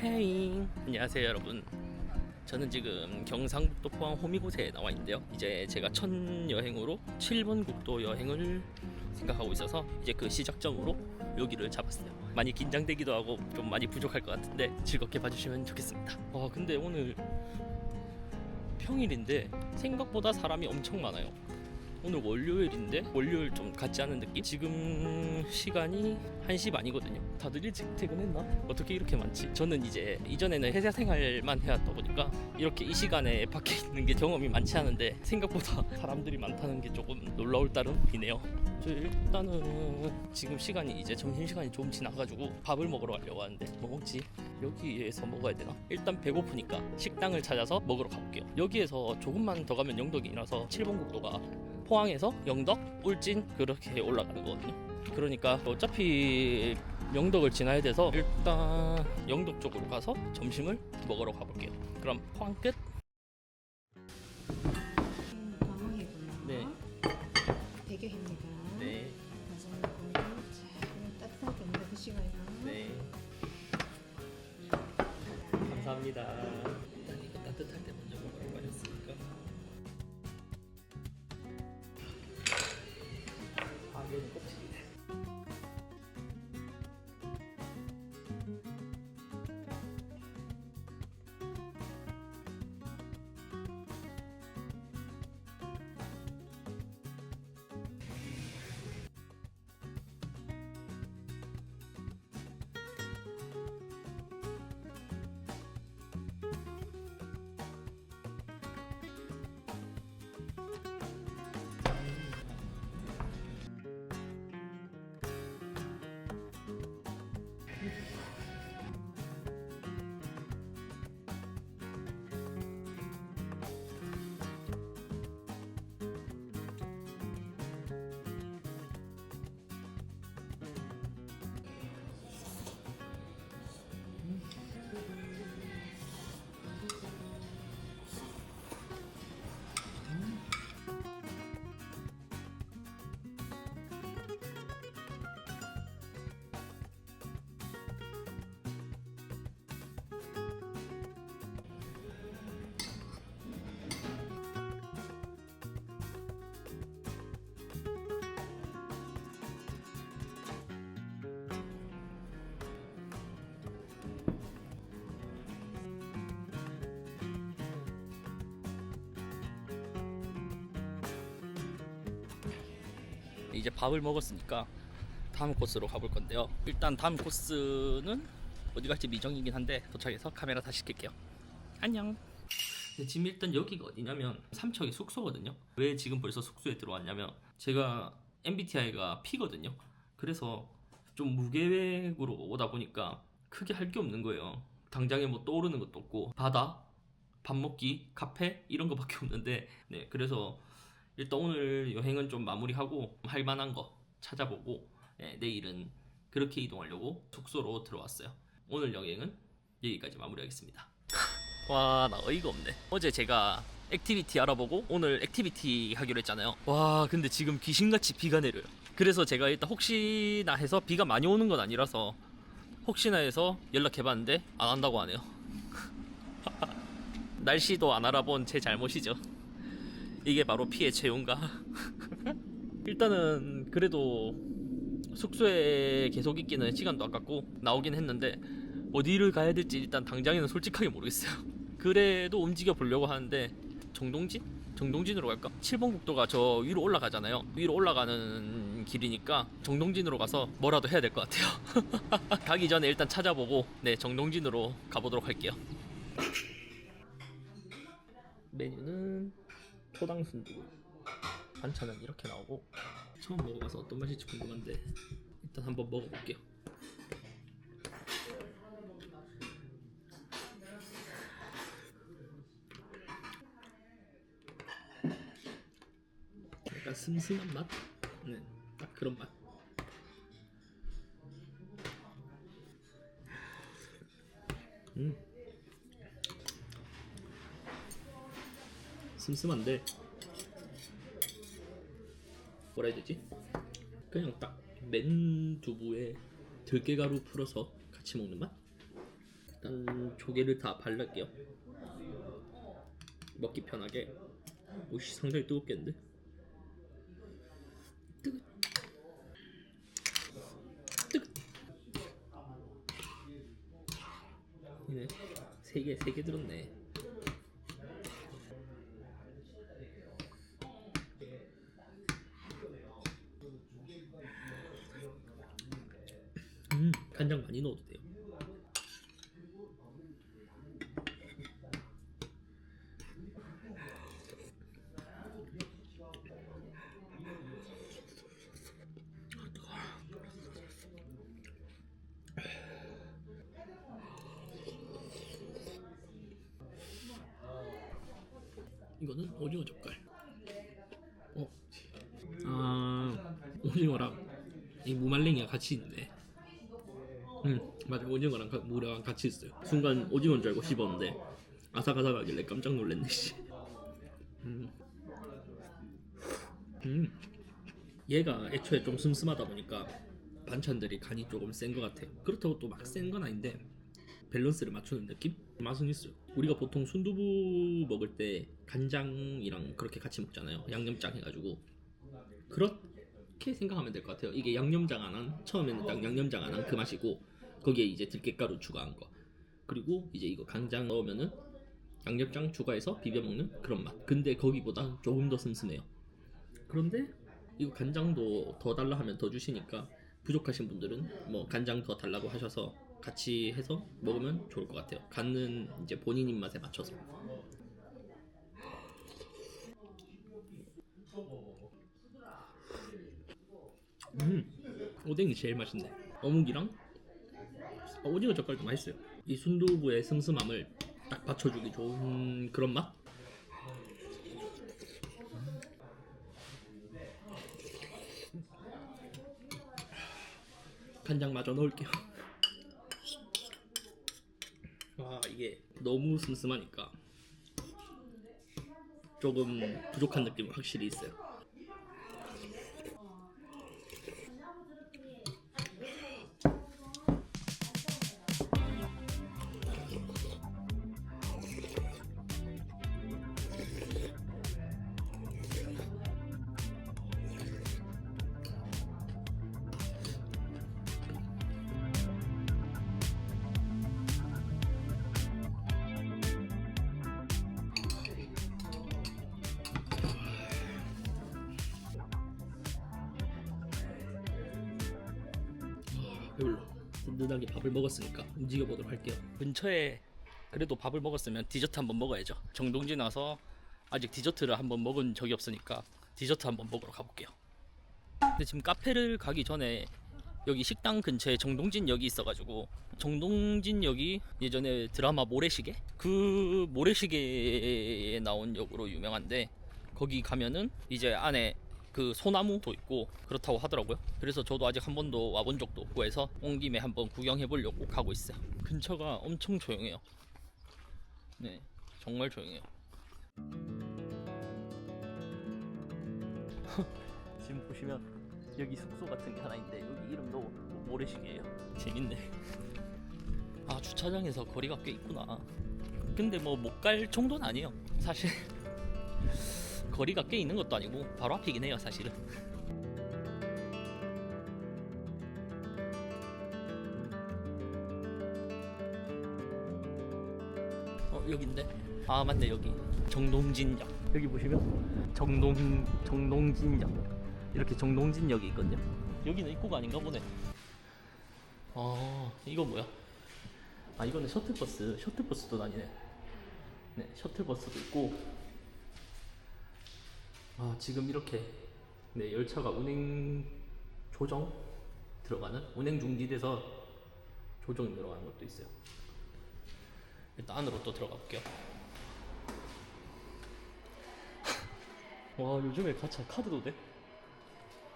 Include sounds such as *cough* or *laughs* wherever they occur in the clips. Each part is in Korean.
헤이 안녕하세요 여러분. 저는 지금 경상북도 포항 호미곶에 나와 있는데요. 이제 제가 첫 여행으로 7번 국도 여행을 생각하고 있어서 이제 그 시작점으로 여기를 잡았어요. 많이 긴장되기도 하고 좀 많이 부족할 것 같은데 즐겁게 봐주시면 좋겠습니다. 와 근데 오늘 평일인데 생각보다 사람이 엄청 많아요 오늘 월요일인데 월요일 좀 같지 않은 느낌? 지금 시간이 1시 반이거든요. 다들 일찍 퇴근했나? 어떻게 이렇게 많지? 저는 이제 이전에는 회사 생활만 해왔다 보니까 이렇게 이 시간에 밖에 있는 게 경험이 많지 않은데 생각보다 *laughs* 사람들이 많다는 게 조금 놀라울 따름이네요. 저 일단은 지금 시간이 이제 점심시간이 좀 지나가지고 밥을 먹으러 가려고 하는데 뭐 먹지? 여기에서 먹어야 되나? 일단 배고프니까 식당을 찾아서 먹으러 가볼게요. 여기에서 조금만 더 가면 영덕이라서 7번 국도가 포항에서 영덕, 울진 그렇게 올라가는 거거든요. 그러니까 어차피 영덕을 지나야 돼서 일단 영덕 쪽으로 가서 점심을 먹으러 가볼게요. 그럼 포항 끝. 이제 밥을 먹었으니까 다음 코스로 가볼 건데요. 일단 다음 코스는 어디 갈지 미정이긴 한데 도착해서 카메라 다시 켤게요. 안녕. 지금 일단 여기가 어디냐면 삼척이 숙소거든요. 왜 지금 벌써 숙소에 들어왔냐면 제가 MBTI가 P거든요. 그래서 좀 무계획으로 오다 보니까 크게 할 게 없는 거예요. 당장에 뭐 떠오르는 것도 없고 바다, 밥 먹기, 카페 이런 거밖에 없는데 네 그래서 일단 오늘 여행은 좀 마무리하고 할 만한 거 찾아보고 네, 내일은 그렇게 이동하려고 숙소로 들어왔어요. 오늘 여행은 여기까지 마무리하겠습니다. *laughs* 와, 나 어이가 없네. 어제 제가 액티비티 알아보고 오늘 액티비티 하기로 했잖아요. 와, 근데 지금 귀신같이 비가 내려요. 그래서 제가 일단 혹시나 해서 비가 많이 오는 건 아니라서 혹시나 해서 연락해봤는데 안 한다고 하네요. *laughs* 날씨도 안 알아본 제 잘못이죠. 이게 바로 피해 채용가. *laughs* 일단은 그래도 숙소에 계속 있기는 시간도 아깝고 나오긴 했는데 어디를 가야 될지 일단 당장에는 솔직하게 모르겠어요. *laughs* 그래도 움직여 보려고 하는데 정동진? 정동진으로 갈까? 7번 국도가 저 위로 올라가잖아요. 위로 올라가는 길이니까 정동진으로 가서 뭐라도 해야 될 것 같아요. *laughs* 가기 전에 일단 찾아보고 네 정동진으로 가보도록 할게요. 메뉴는 초당 순두부 반찬은 이렇게 나오고 처음 먹어봐서 어떤 맛일지 궁금한데 일단 한번 먹어볼게요 약간 슴슴한 맛? 네, 딱 그런 맛 음. 슴슴한데 뭐라 해야 되지? 그냥 딱 맨 두부에 들깨가루 풀어서 같이 먹는 맛? 일단 조개를 다 발랄게요. 먹기 편하게. 오씨 상당히 뜨겁겠는데? 뜨거. 뜨거. 이네 세개세 개 들었네. 음 간장 많이 넣어도 돼요. 이거는 오징어 젓갈. 어. 아 오징어랑 이 무말랭이가 같이 있네. 음 맞아 오징어랑 가- 무랑 같이 있어요. 순간 오징어인 줄 알고 씹었는데 아삭아삭하길래 깜짝 놀랐네 씨. 음. 음. 얘가 애초에 좀 슴슴하다 보니까 반찬들이 간이 조금 센 것 같아요. 그렇다고 또 막 센 건 아닌데 밸런스를 맞추는 느낌? 맛은 있어요. 우리가 보통 순두부 먹을 때 간장이랑 그렇게 같이 먹잖아요. 양념장 해가지고 그렇 게 생각하면 될 것 같아요. 이게 양념장 안 한 처음에는 딱 양념장 안 한 그 맛이고 거기에 이제 들깨가루 추가한 거 그리고 이제 이거 간장 넣으면은 양념장 추가해서 비벼 먹는 그런 맛. 근데 거기보다 조금 더 슴슴해요. 그런데 이거 간장도 더 달라 하면 더 주시니까 부족하신 분들은 뭐 간장 더 달라고 하셔서 같이 해서 먹으면 좋을 것 같아요. 간은 이제 본인 입맛에 맞춰서. 음, 오뎅이 제일 맛있네. 어묵이랑 어, 오징어 젓갈도 맛있어요. 이 순두부의 슴슴함을 딱 받쳐주기 좋은 그런 맛? 간장 마저 넣을게요. *laughs* 와 이게 너무 슴슴하니까 조금 부족한 느낌은 확실히 있어요. 배불러. 든든하게 밥을 먹었으니까 움직여 보도록 할게요. 근처에 그래도 밥을 먹었으면 디저트 한번 먹어야죠. 정동진 와서 아직 디저트를 한번 먹은 적이 없으니까 디저트 한번 먹으러 가볼게요. 근데 지금 카페를 가기 전에 여기 식당 근처에 정동진역이 있어가지고 정동진역이 예전에 드라마 모래시계 그 모래시계에 나온 역으로 유명한데 거기 가면은 이제 안에 그 소나무도 있고 그렇다고 하더라고요. 그래서 저도 아직 한 번도 와본 적도 없고 해서 온 김에 한번 구경해 보려고 가고 있어요. 근처가 엄청 조용해요. 네, 정말 조용해요. *laughs* 지금 보시면 여기 숙소 같은 게 하나 있는데 여기 이름도 모래시계예요. 재밌네. 아 주차장에서 거리가 꽤 있구나. 근데 뭐 못 갈 정도는 아니에요. 사실 거리가 꽤 있는 것도 아니고 바로 앞이긴 해요. 사실은. 어 여긴데? 아 맞네 여기 정동진역 여기 보시면 정동 정동진역 이렇게 정동진역이 있거든요. 여기는 입구가 아닌가 보네. 아 이거 뭐야? 아 이거는 셔틀버스 셔틀버스도 다니네. 네 셔틀버스도 있고 아 지금 이렇게 네 열차가 운행 조정 들어가는 운행 중지돼서 조정이 들어가는 것도 있어요. 일단 안으로 또 들어가 볼게요. *laughs* 와 요즘에 가차 카드도 돼?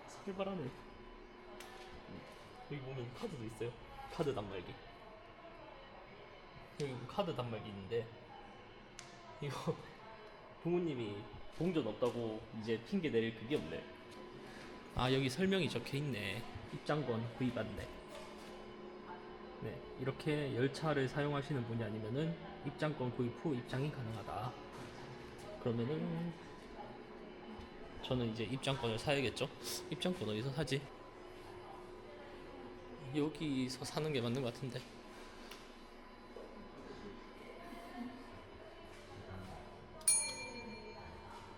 살벌하네. 여기 보면 카드도 있어요. 카드 단말기. 여기 카드 단말기 있는데 이거 *laughs* 부모님이 동전 없다고 이제 핑계 낼 그게 없네. 아 여기 설명이 적혀 있네. 입장권 구입 안내. 네 이렇게 열차를 사용하시는 분이 아니면은 입장권 구입 후 입장이 가능하다. 그러면은 저는 이제 입장권을 사야겠죠. 입장권 어디서 사지? 여기서 사는 게 맞는 것 같은데.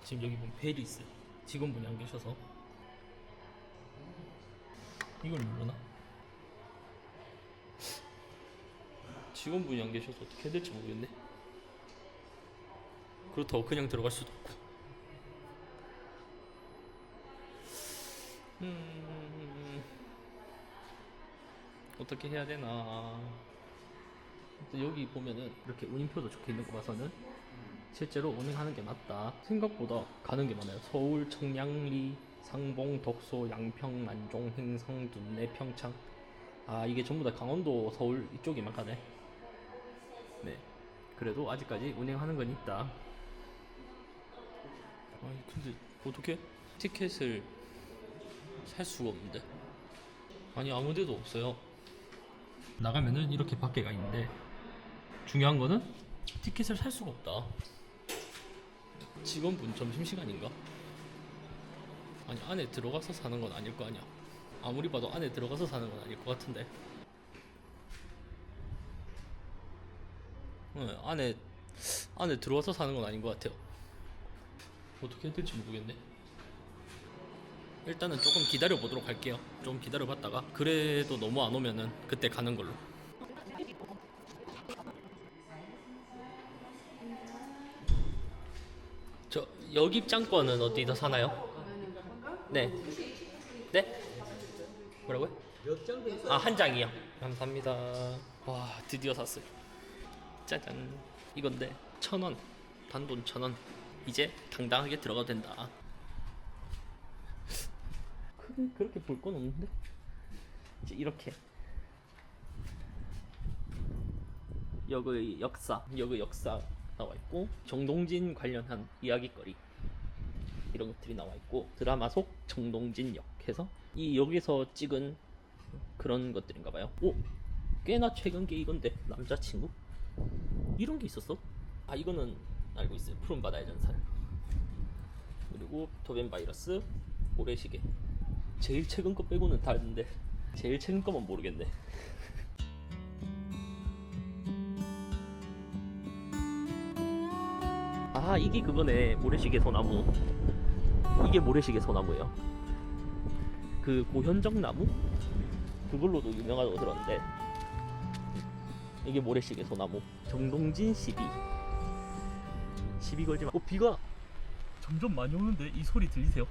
지금 여기 보면 베리스 직원분이 안 계셔서 이걸 모르나? 직원분이 안 계셔서 어떻게 해야 될지 모르겠네. 그렇다고 그냥 들어갈 수도 없고. 음, 어떻게 해야 되나. 여기 보면은 이렇게 운임표도 적혀 있는 거 봐서는 실제로 운행하는 게 맞다. 생각보다 가는 게 많아요. 서울, 청량리, 상봉, 덕소, 양평, 만종, 행성, 둔내, 평창. 아 이게 전부 다 강원도, 서울 이쪽에만 가네. 네. 그래도 아직까지 운행하는 건 있다. 아니 근데 어떻게 티켓을 살 수가 없는데? 아니 아무데도 없어요. 나가면은 이렇게 밖에가 있는데 중요한 거는 티켓을 살 수가 없다. 직원분 점심시간인가? 아니 안에 들어가서 사는 건 아닐 거 아니야. 아무리 봐도 안에 들어가서 사는 건 아닐 것 같은데. 네, 안에 안에 들어와서 사는 건 아닌 것 같아요. 어떻게 해야 될지 모르겠네. 일단은 조금 기다려 보도록 할게요. 좀 기다려 봤다가 그래도 너무 안 오면은 그때 가는 걸로. 여기 입장권은 어디서 사나요? 네. 네? 뭐라고요? 아, 한 장이요. 감사합니다. 와, 드디어 샀어요. 짜잔. 이건데 천 원. 단돈 천 원. 이제 당당하게 들어가도 된다. 크게 그렇게 볼 건 없는데. 이제 이렇게. 여기 역사, 여기 역사 나와 있고 정동진 관련한 이야기거리 이런 것들이 나와 있고 드라마 속 정동진 역 해서 이 여기서 찍은 그런 것들인가 봐요. 오, 꽤나 최근 게 이건데 남자친구 이런 게 있었어? 아 이거는 알고 있어요. 푸른 바다의 전설 그리고 도벤 바이러스 모래시계 제일 최근 거 빼고는 다 있는데 제일 최근 거만 모르겠네. 아 이게 그거네. 모래시계 소나무. 이게 모래시계 소나무예요. 그 고현정 나무? 그걸로도 유명하다고 들었는데? 이게 모래시계 소나무. 정동진 시비. 시비 걸지 마. 어 비가 점점 많이 오는데 이 소리 들리세요?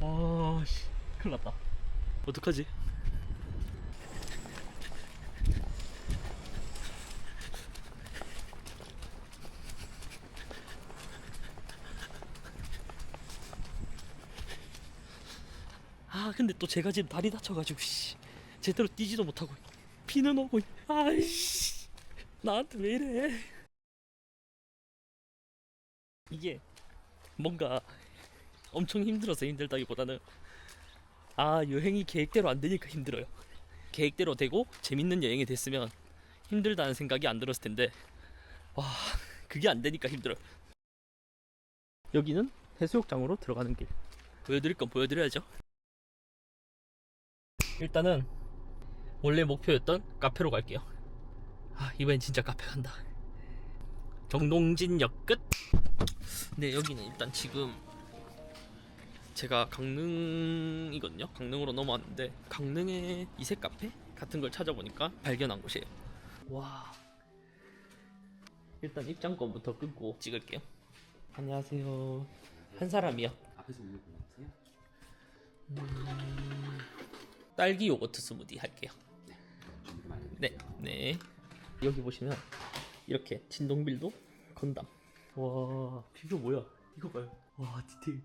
와씨. 큰일 났다. 어떡하지? 아 근데 또 제가 지금 다리 다쳐가지고 씨. 제대로 뛰지도 못하고 피는 오고 아이씨. 나한테 왜 이래? 이게 뭔가 엄청 힘들어서 힘들다기보다는 아 여행이 계획대로 안 되니까 힘들어요. 계획대로 되고 재밌는 여행이 됐으면 힘들다는 생각이 안 들었을 텐데 와 그게 안 되니까 힘들어요. 여기는 해수욕장으로 들어가는 길. 보여드릴 건 보여드려야죠 일단은 원래 목표였던 카페로 갈게요. 아 이번엔 진짜 카페 간다. 정동진역 끝. 네 여기는 일단 지금 제가 강릉이거든요. 강릉으로 넘어왔는데 강릉의 이색 카페 같은 걸 찾아보니까 발견한 곳이에요. 와. 일단 입장권부터 끊고 찍을게요. 안녕하세요. 한 사람이요. 앞에서 오는 거 같아요? 딸기 요거트 스무디 할게요. 많이 네, 네. 여기 보시면 이렇게 진동빌도 건담. 와, 피규어 뭐야? 이거 봐요. 와, 디테일.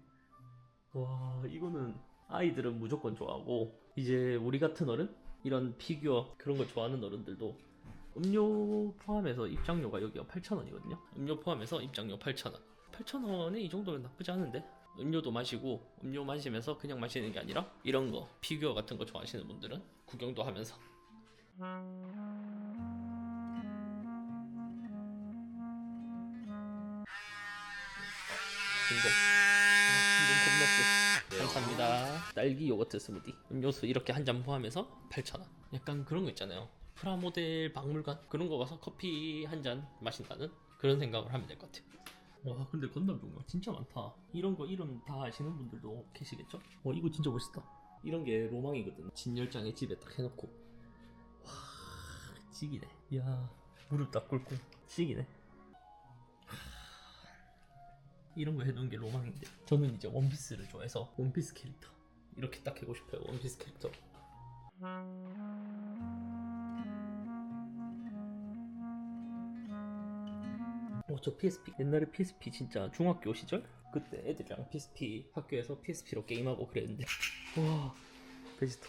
와, 이거는 아이들은 무조건 좋아하고 이제 우리 같은 어른 이런 피규어 그런 걸 좋아하는 어른들도 음료 포함해서 입장료가 여기가 8,000원이거든요. 음료 포함해서 입장료 8,000원. 8,000원에 이 정도면 나쁘지 않은데 음료도 마시고 음료 마시면서 그냥 마시는 게 아니라 이런 거 피규어 같은 거 좋아하시는 분들은 구경도 하면서. 아, 진공 겁났어. 감사합니다. 딸기 요거트 스무디. 음료수 이렇게 한 잔 포함해서 8,000원. 약간 그런 거 있잖아요. 프라모델 박물관 그런 거 가서 커피 한 잔 마신다는 그런 생각을 하면 될 것 같아요. 와 근데 건담 종류 진짜 많다. 이런 거 이름 다 아시는 분들도 계시겠죠? 와 이거 진짜 멋있다. 이런 게 로망이거든. 진열장에 집에 딱 해놓고 와 찍이네. 이야 무릎 딱 꿇고 찍이네. 이런 거 해놓은 게 로망인데 저는 이제 원피스를 좋아해서 원피스 캐릭터 이렇게 딱 해고 싶어요 원피스 캐릭터 어저 PSP 옛날에 PSP 진짜 중학교 시절 그때 애들이랑 PSP 학교에서 PSP로 게임하고 그랬는데 *laughs* 와 베지터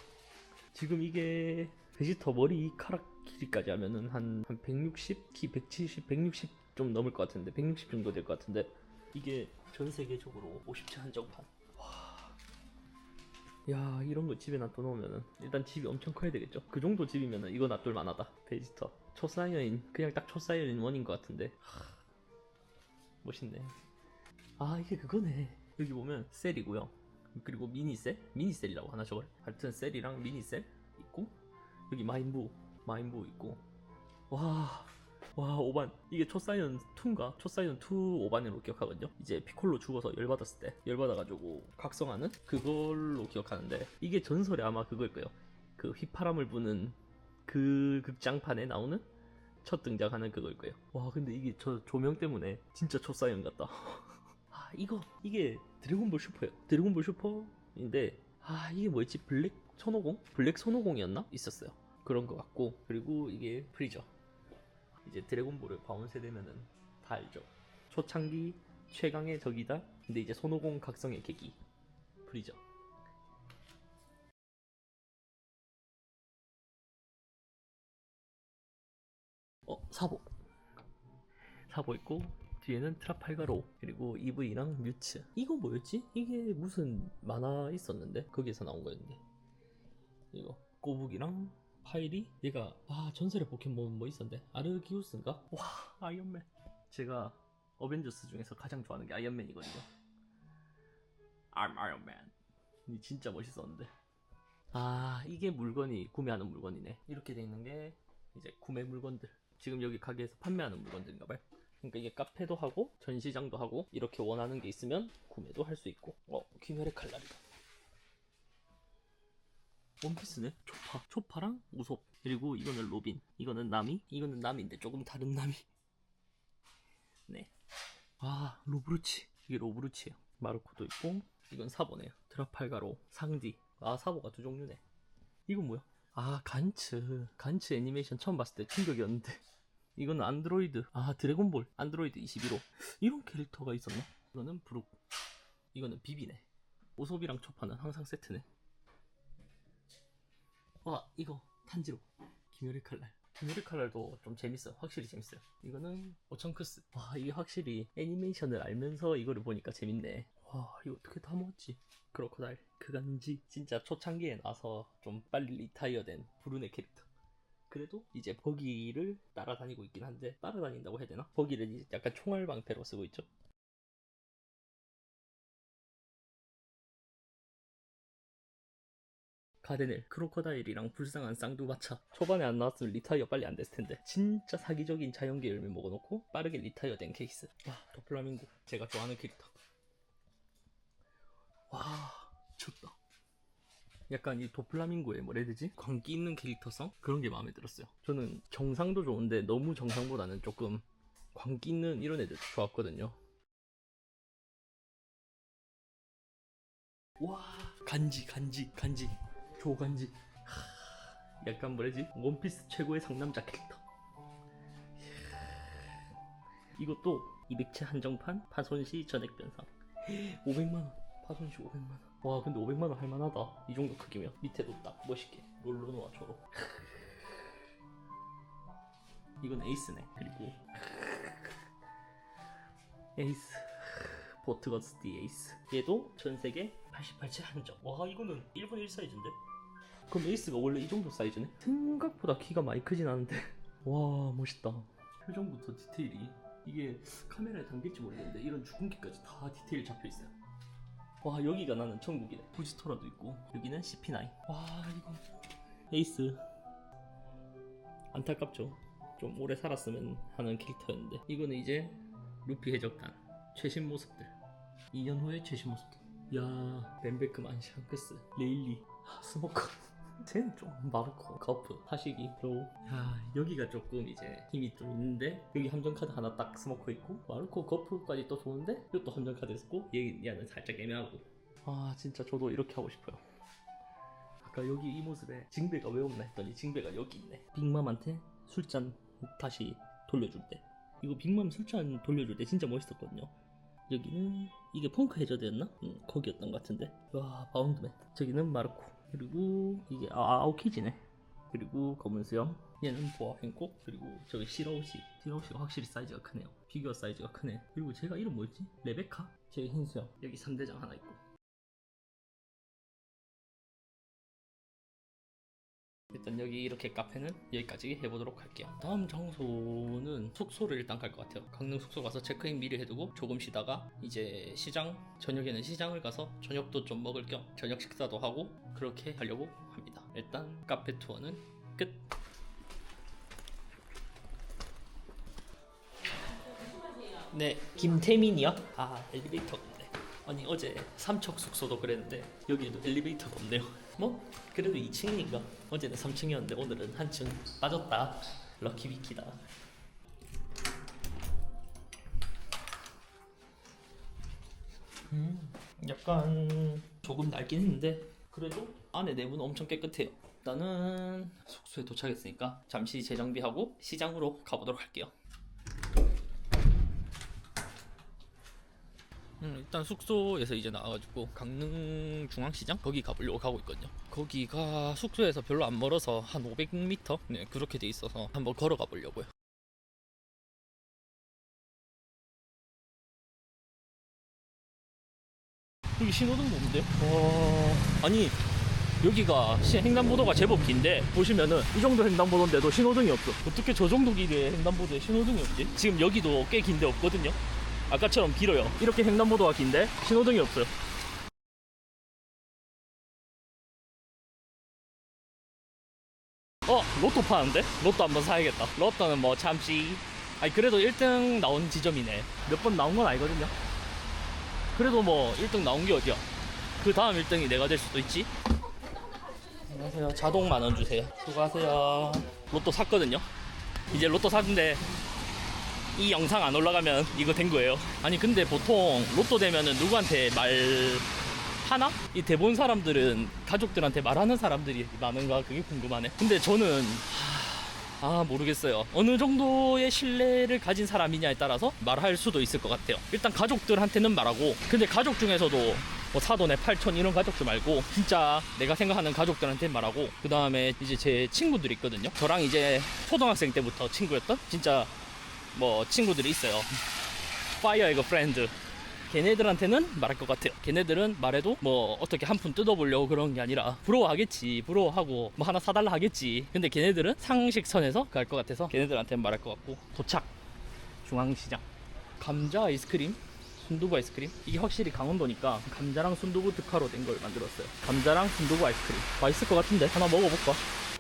지금 이게 베지터 머리카락 길이까지 하면은 한, 한 160, 키 170, 160 좀 넘을 것 같은데 160 정도 될 것 같은데 이게 전 세계적으로 50채 한정판. 와. 야 이런 거 집에 놔둬놓으면은 일단 집이 엄청 커야 되겠죠. 그 정도 집이면은 이거 놔둘 만하다. 베지터 초사이어인 그냥 딱 초사이어인 원인 것 같은데. 하, 멋있네. 아 이게 그거네. 여기 보면 셀이고요. 그리고 미니셀, 미니셀이라고 하나 저걸. 하여튼 셀이랑 미니셀 있고 여기 마인부, 마인부 있고. 와 와 5반 이게 초사이언 2인가? 초사이언 2 5반으로 기억하거든요 이제 피콜로 죽어서 열받았을 때 열받아가지고 각성하는 그걸로 기억하는데 이게 전설에 아마 그거일 거예요 그 휘파람을 부는 그 극장판에 나오는 첫 등장하는 그거일 거예요 와 근데 이게 저 조명 때문에 진짜 초사이언 같다 *laughs* 아 이거 이게 드래곤볼 슈퍼예요 드래곤볼 슈퍼인데 아 이게 뭐였지 블랙 손오공? 블랙 손오공이었나? 있었어요 그런 거 같고 그리고 이게 프리저 이제 드래곤볼을 봐온 세대면은 다 알죠. 초창기 최강의 적이다. 근데 이제 손오공 각성의 계기 프리저. 어 사보. 사보 있고 뒤에는 트라팔가로 그리고 EV랑 뮤츠. 이거 뭐였지? 이게 무슨 만화 있었는데 거기에서 나온 거였는데. 이거 꼬북이랑 파이리 얘가 아 전설의 포켓몬 뭐 있었는데 아르기우스인가? 와 아이언맨 제가 어벤져스 중에서 가장 좋아하는 게 아이언맨이거든요 I'm Iron Man 이 진짜 멋있었는데 아 이게 물건이 구매하는 물건이네 이렇게 돼 있는 게 이제 구매 물건들 지금 여기 가게에서 판매하는 물건들인가 봐요. 그러니까 이게 카페도 하고 전시장도 하고 이렇게 원하는 게 있으면 구매도 할 수 있고. 어 귀멸의 칼날이다. 원피스네. 초파. 초파랑 우솝 그리고 이거는 로빈. 이거는 나미 이거는 나미인데 조금 다른 나미 네 아 로브루치. 이게 로브루치예요. 마르코도 있고 이건 사보네요. 트라팔가로. 상디. 아 사보가 두 종류네. 이건 뭐야 아 간츠. 간츠 애니메이션 처음 봤을 때 충격이었는데. 이거는 안드로이드. 아 드래곤볼. 안드로이드 21호. 이런 캐릭터가 있었나? 이거는 브룩. 이거는 비비네. 우솝이랑 초파는 항상 세트네. 와 이거. 탄지로. 김요리 칼날. 김요리 칼날도 좀 재밌어 확실히 재밌어요. 이거는 오천크스. 와 이게 확실히 애니메이션을 알면서 이거를 보니까 재밌네 와 이거 어떻게 다 모았지? 크로코다일. 그간지 진짜 초창기에 나서 좀 빨리 리타이어된 브루네 캐릭터. 그래도 이제 버기를 따라다니고 있긴 한데 따라다닌다고 해야 되나? 버기를 이제 약간 총알 방패로 쓰고 있죠? 가데넬, 크로커다일이랑 불쌍한 쌍두마차. 초반에 안 나왔으면 리타이어 빨리 안 됐을 텐데. 진짜 사기적인 자연계 열매 먹어놓고 빠르게 리타이어 된 케이스. 와 도플라밍고. 제가 좋아하는 캐릭터 와 좋다. 약간 이 도플라밍고의 뭐라 해야 되지? 광기 있는 캐릭터성? 그런 게 마음에 들었어요. 저는 정상도 좋은데 너무 정상보다는 조금 광기 있는 이런 애들 좋았거든요. 와 간지 간지 간지. 조간지. 하, 약간 뭐라지? 원피스 최고의 상남자 캐릭터. 이야, 이것도 200채 한정판 파손시 전액 변상. 500만원 파손시 500만원. 와 근데 500만원 할만하다. 이 정도 크기면. 밑에도 딱 멋있게 롤러노아 초로 *laughs* 이건 에이스네. 그리고 에이스. 보트거스 디 에이스. 얘도 전세계 88채 한정 와 이거는 1분 1 사이즈인데? 그럼 에이스가 원래 이 정도 사이즈네? 생각보다 키가 많이 크진 않은데. *laughs* 와 멋있다. 표정부터 디테일이. 이게 카메라에 담길지 모르겠는데 이런 주근기까지 다 디테일 잡혀있어요 와 여기가 나는 천국이네. 부지토라도 있고 여기는 CP9 와 이거. 에이스. 안타깝죠. 좀 오래 살았으면 하는 캐릭터였는데. 이거는 이제 루피 해적단. 최신 모습들. 2년 후의 최신 모습들. 야 벤베크 만 샹크스. 레일리. 하, 스모커 쟤는 좀 마르코 거프 타시기. 로우 야 여기가 조금 이제 힘이 좀 있는데 여기 함정 카드 하나 딱 스모커 있고 마르코 거프까지 또 좋은데 이것도 함정 카드 있고 얘, 얘는 살짝 애매하고. 아 진짜 저도 이렇게 하고 싶어요. 아까 여기 이 모습에 징배가 왜 없나 했더니 징배가 여기 있네. 빅맘한테 술잔 다시 돌려줄 때. 이거 빅맘 술잔 돌려줄 때 진짜 멋있었거든요. 여기는 이게 펑크 해저드였나? 응, 거기였던 것 같은데. 와 바운드맨. 저기는 마르코 그리고 이게 아, 아오키지네. 그리고 검은 수염. 얘는 보아 행콕 그리고 저기 시라우시. 시라우시가 확실히 사이즈가 크네요. 피규어 사이즈가 크네. 그리고 제가 이름 뭐였지? 레베카? 제 흰수염. 여기 3대장 하나 있고 일단 여기 이렇게 카페는 여기까지 해보도록 할게요. 다음 장소는 숙소를 일단 갈 것 같아요. 강릉 숙소 가서 체크인 미리 해두고 조금 쉬다가 이제 시장 저녁에는 시장을 가서 저녁도 좀 먹을 겸 저녁 식사도 하고 그렇게 하려고 합니다. 일단 카페 투어는 끝. 네, 김태민이요? 아 엘리베이터가 없네. 아니 어제 삼척 숙소도 그랬는데 여기에도 엘리베이터가 없네요. 뭐 그래도 2층이니까 어제는 3층이었는데 오늘은 한층 빠졌다. 럭키 비키다. 음, 약간 조금 낡긴 했는데 그래도 안에 내부는 엄청 깨끗해요. 나는 숙소에 도착했으니까 잠시 재정비하고 시장으로 가보도록 할게요. 음, 일단 숙소에서 이제 나와가지고 강릉 중앙시장 거기 가보려고 가고 있거든요. 거기가 숙소에서 별로 안 멀어서 한 500m 네, 그렇게 돼 있어서 한번 걸어가 보려고요. 여기 신호등도 없는데요? 와, 아니 여기가 시- 횡단보도가 제법 긴데 보시면은 이 정도 횡단보도인데도 신호등이 없어. 어떻게 저 정도 길이의 횡단보도에 신호등이 없지? 지금 여기도 꽤 긴데 없거든요. 아까처럼 길어요. 이렇게 횡단보도가 긴데 신호등이 없어요. 어 로또 파는데? 로또 한번 사야겠다. 로또는 뭐 잠시. 아니 그래도 1등 나온 지점이네. 몇 번 나온 건 아니거든요. 그래도 뭐 1등 나온 게 어디야? 그 다음 1등이 내가 될 수도 있지. 안녕하세요. 자동 만원 주세요. 수고하세요. 로또 샀거든요. 이제 로또 샀는데 이 영상 안 올라가면 이거 된 거예요. 아니 근데 보통 로또 되면은 누구한테 말 하나? 이 대본 사람들은 가족들한테 말하는 사람들이 많은가 그게 궁금하네. 근데 저는 하, 아 모르겠어요. 어느 정도의 신뢰를 가진 사람이냐에 따라서 말할 수도 있을 것 같아요. 일단 가족들한테는 말하고 근데 가족 중에서도 뭐 사돈에 8촌 이런 가족들 말고 진짜 내가 생각하는 가족들한테 말하고 그 다음에 이제 제 친구들이 있거든요. 저랑 이제 초등학생 때부터 친구였던 진짜 뭐 친구들이 있어요. 파이어 에그 프렌드. 걔네들한테는 말할 것 같아요. 걔네들은 말해도 뭐 어떻게 한 푼 뜯어보려고 그런 게 아니라 부러워하겠지. 부러워하고 뭐 하나 사달라 하겠지. 근데 걔네들은 상식선에서 갈 것 같아서 걔네들한테는 말할 것 같고 도착 중앙시장 감자 아이스크림 순두부 아이스크림 이게 확실히 강원도니까 감자랑 순두부 특화로 된 걸 만들었어요. 감자랑 순두부 아이스크림 맛있을 것 같은데 하나 먹어볼까?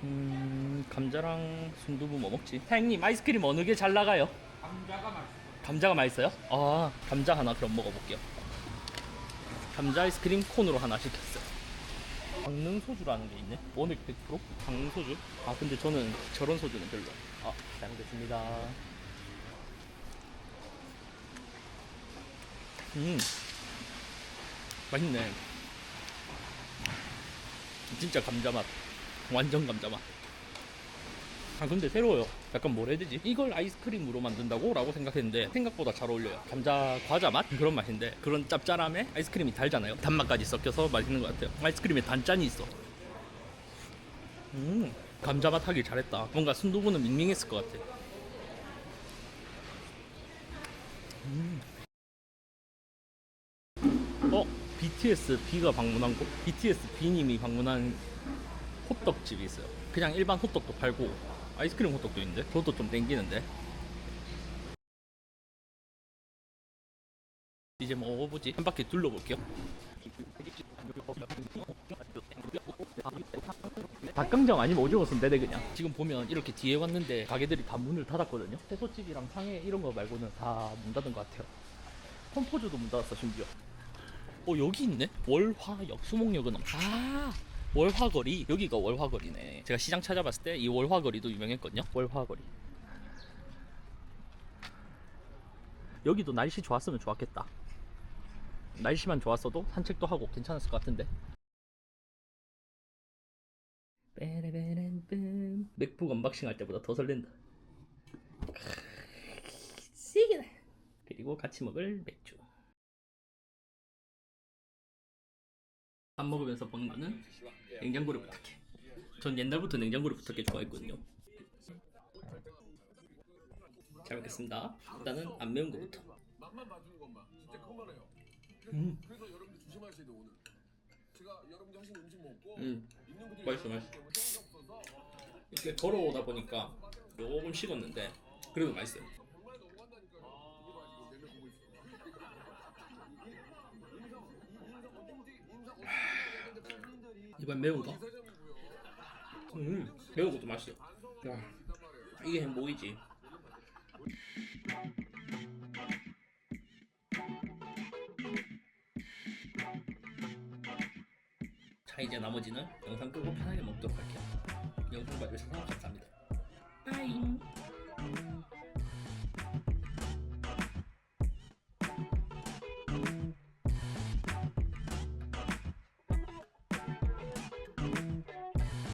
음 감자랑 순두부 뭐 먹지? 사장님 아이스크림 어느 게 잘 나가요? 감자가 맛있어요. 감자가 맛있어요? 아 감자 하나 그럼 먹어볼게요. 감자 아이스크림 콘으로 하나 시켰어요. 강릉 소주라는 게 있네. 원액 100% 강릉 소주. 아 근데 저는 저런 소주는 별로. 아 잘못했습니다. 음 맛있네. 진짜 감자 맛. 완전 감자 맛. 아 근데 새로워요. 약간 뭐라 해야 되지? 이걸 아이스크림으로 만든다고? 라고 생각했는데 생각보다 잘 어울려요. 감자 과자 맛? 그런 맛인데 그런 짭짤함에 아이스크림이 달잖아요. 단맛까지 섞여서 맛있는 것 같아요. 아이스크림에 단짠이 있어. 음 감자 맛 하길 잘했다. 뭔가 순두부는 밍밍했을 것 같아. 음. 어? BTS B가 방문한 곳? BTS B님이 방문한 호떡집이 있어요. 그냥 일반 호떡도 팔고 아이스크림 호떡도 있는데 그것도 좀 땡기는데. 이제 뭐 먹어보지. 한 바퀴 둘러볼게요. 닭강정 아니면 오징어 순대네 그냥. 지금 보면 이렇게 뒤에 왔는데 가게들이 다 문을 닫았거든요. 채소집이랑 상해 이런 거 말고는 다 문 닫은 것 같아요. 홈포즈도 문 닫았어 심지어. 어 여기 있네. 월화역 수목역은 없. 아 월화거리 여기가 월화거리네. 제가 시장 찾아봤을 때 이 월화거리도 유명했거든요. 월화거리. 여기도 날씨 좋았으면 좋았겠다. 날씨만 좋았어도 산책도 하고 괜찮았을 것 같은데. 빼레베렌 맥북 언박싱 할 때보다 더 설렌다. 그리고 같이 먹을 맥 밥 먹으면서 보는 거는 냉장고를 부탁해. 전 옛날부터 냉장고를 부탁해 좋아했거든요. 잘 먹겠습니다. 일단은 안 매운 거부터. 맛만 봐주는 것만 진짜 그것만 해요. 음, 그래서 여러분들 조심하셔야 돼요 오늘. 제가 여러분들 하신 음식 먹고 음, 있는 분들이 맛있어, 맛있어. 이렇게 걸어오다 보니까 조금 식었는데 그래도 맛있어요. 이 이번 매운 거. 음, 매운 것도 맛있어. 야. 이게 행복이지. 자 이제 나머지는 영상 끄고 편하게 먹도록 할게요. 영상 봐주셔서 감사합니다. 빠잉.